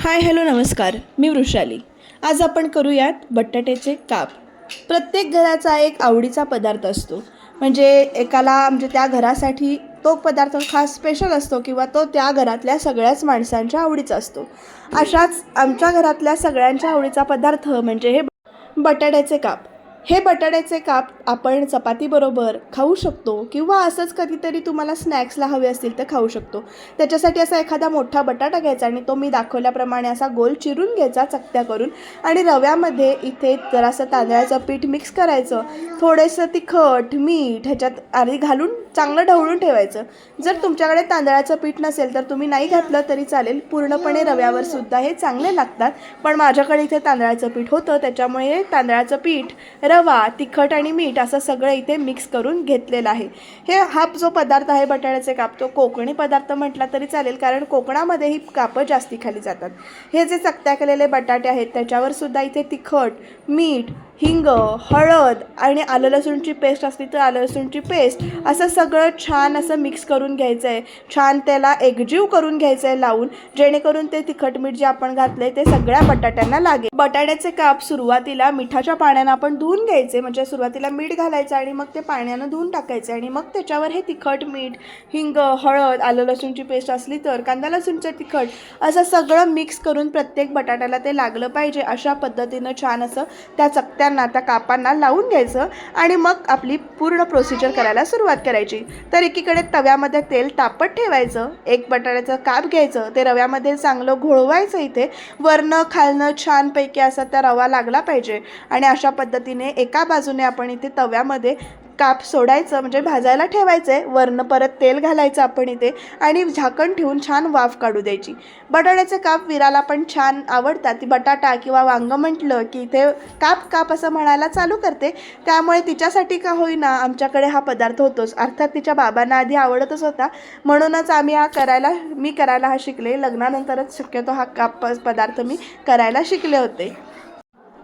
Hi hello नमस्कार. मी वृषाली. आज आपण करूयात बटाट्याचे काप. प्रत्येक घराचा एक आवडीचा पदार्थ असतो. म्हणजे एकाला म्हणजे त्या घरासाठी तो पदार्थ खास स्पेशल असतो किंवा तो त्या घरातल्या सगळ्याच माणसांच्या आवडीचा असतो. अशाच आमच्या घरातल्या सगळ्यांच्या आवडीचा पदार्थ म्हणजे हे बटाट्याचे काप. हे बटाट्याचे काप आपण चपातीबरोबर खाऊ शकतो किंवा असंच कधीतरी तुम्हाला स्नॅक्सला हवे असतील तर खाऊ शकतो. त्याच्यासाठी असा एखादा मोठा बटाटा घ्यायचा आणि तो मी दाखवल्याप्रमाणे असा गोल चिरून घ्यायचा चकत्या करून आणि रव्यामध्ये इथे जरासं तांदळाचं पीठ मिक्स करायचं. थोडंसं तिखट मीठ ह्याच्यात आधी घालून चांगलं ढवळून ठेवायचं. जर तुमच्याकडे तांदळाचं पीठ नसेल तर तुम्ही नाही घातलं तरी चालेल. पूर्णपणे रव्यावर सुद्धा हे चांगले लागतात. पण माझ्याकडे इथे तांदळाचं पीठ होतं त्याच्यामुळे तांदळाचं पीठ रवा तिखट आणि मीठ असं सगळं इथे मिक्स करून घेतलेलं आहे. हे हा जो पदार्थ आहे बटाट्याचे काप तो कोकणी पदार्थ म्हटला तरी चालेल कारण कोकणामध्ये ही कापं जास्ती खाली जातात. हे जे चकत्या केलेले बटाटे आहेत त्याच्यावर सुद्धा इथे तिखट मीठ हिंग हळद आणि आलं लसूणची पेस्ट असली तर आलं लसूणची पेस्ट असं सगळं छान असं मिक्स करून घ्यायचं आहे छान त्याला एकजीव करून घ्यायचं आहे लावून. जेणेकरून ते तिखट मीठ जे आपण घातलं आहे ते सगळ्या बटाट्यांना लागेल बटाट्याचे काप सुरुवातीला मिठाच्या पाण्यानं आपण धुवून घ्यायचे. म्हणजे सुरुवातीला मीठ घालायचं आणि मग ते पाण्यानं धुवून टाकायचे. आणि मग त्याच्यावर हे तिखट मीठ हिंग हळद आलं लसूणची पेस्ट असली तर कांदा लसूणचं तिखट असं सगळं मिक्स करून प्रत्येक बटाट्याला ते लागलं पाहिजे. अशा पद्धतीनं छान असं त्या चकत्या चकत्यांना त्या कापांना लावून घ्यायचं आणि मग आपली पूर्ण प्रोसिजर करायला सुरुवात करायची. तर एकीकडे तव्यामध्ये तेल तापत ठेवायचं एक बटाट्याचं काप घ्यायचं ते रव्यामध्ये चांगलं घोळवायचं इथे. वरनं खालनं छानपैकी असा त्या रवा लागला पाहिजे. आणि अशा पद्धतीने एका बाजूने आपण इथे तव्यामध्ये काप सोडायचं म्हणजे भाजायला ठेवायचं आहे वरनं परत तेल घालायचं आपण इथे आणि झाकण ठेवून छान वाफ काढू द्यायची. बटाट्याचे काप विराला पण छान आवडतात. ती बटाटा किंवा वांगं म्हटलं की इथे काप काप असं म्हणायला चालू करते. त्यामुळे तिच्यासाठी का होईना आमच्याकडे हा पदार्थ होतोच. अर्थात तिच्या बाबांना आधी आवडतच होता. म्हणूनच आम्ही हा करायला मी करायला हा शिकले. लग्नानंतरच शक्यतो हा काप पदार्थ मी करायला शिकले होते.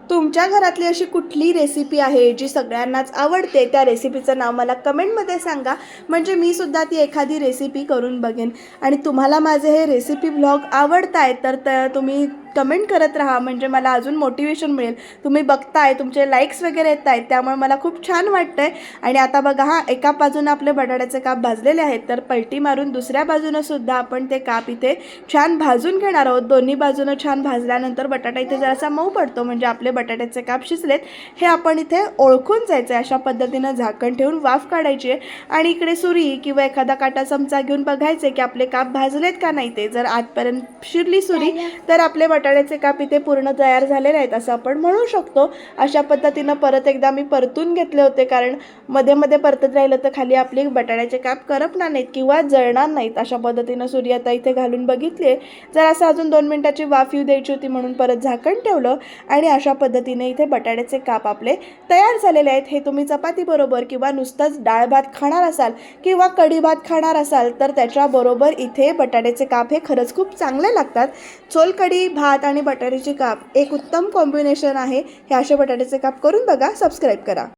तुमच्या घरातली अशी कुठली रेसिपी आहे जी सगळ्यांनाच आवडते? त्या रेसिपीचं नाव मला कमेंटमध्ये सांगा. म्हणजे मी सुद्धा ती एखादी रेसिपी करून बघेन. आणि तुम्हाला माझे हे रेसिपी ब्लॉग आवडत आहेत तर तुम्ही कमेंट करत राहा. म्हणजे मला अजून मोटिवेशन मिळेल. तुम्ही बघताय तुमचे लाईक्स वगैरे येत आहेत त्यामुळे मला खूप छान वाटतं आहे आणि आता बघा हा एका बाजूनं आपले बटाट्याचे काप भाजलेले आहेत तर पलटी मारून दुसऱ्या बाजूनं सुद्धा आपण ते काप इथे छान भाजून घेणार आहोत. दोन्ही बाजूनं छान भाजल्यानंतर बटाटा इथे जरासा मऊ पडतो म्हणजे आपले बटाट्याचे काप शिजलेत. हे आपण इथे ओळखून जायचं आहे अशा पद्धतीनं झाकण ठेवून वाफ काढायची आहे. आणि इकडे सुरी किंवा एखादा काटा चमचा घेऊन बघायचे की आपले काप भाजलेत का नाही ते. जर आतपर्यंत शिरली सुरी तर आपले बटाट्याचे काप इथे पूर्ण तयार झालेले आहेत असं आपण म्हणू शकतो. अशा पद्धतीनं परत एकदा मी परतून घेतले होते कारण मध्ये मध्ये परतत राहिलं तर खाली आपली बटाट्याचे काप करपणार नाहीत किंवा जळणार नाहीत अशा पद्धतीनं सूर्य आता इथे घालून बघितले. जर असं अजून दोन मिनटाची वाफ येऊ द्यायची होती म्हणून परत झाकण ठेवलं आणि अशा पद्धतीने इथे बटाट्याचे काप आपले तयार झालेले आहेत. हे तुम्ही चपातीबरोबर किंवा नुसतंच डाळ भात खाणार असाल किंवा कढी भात खाणार असाल तर त्याच्याबरोबर इथे बटाट्याचे काप हे खरंच खूप चांगले लागतात. सोलकढी भात आणि बटाट्याचे काप एक उत्तम कॉम्बिनेशन आहे. हे असे बटाट्याचे काप करून बघा सबस्क्राईब करा.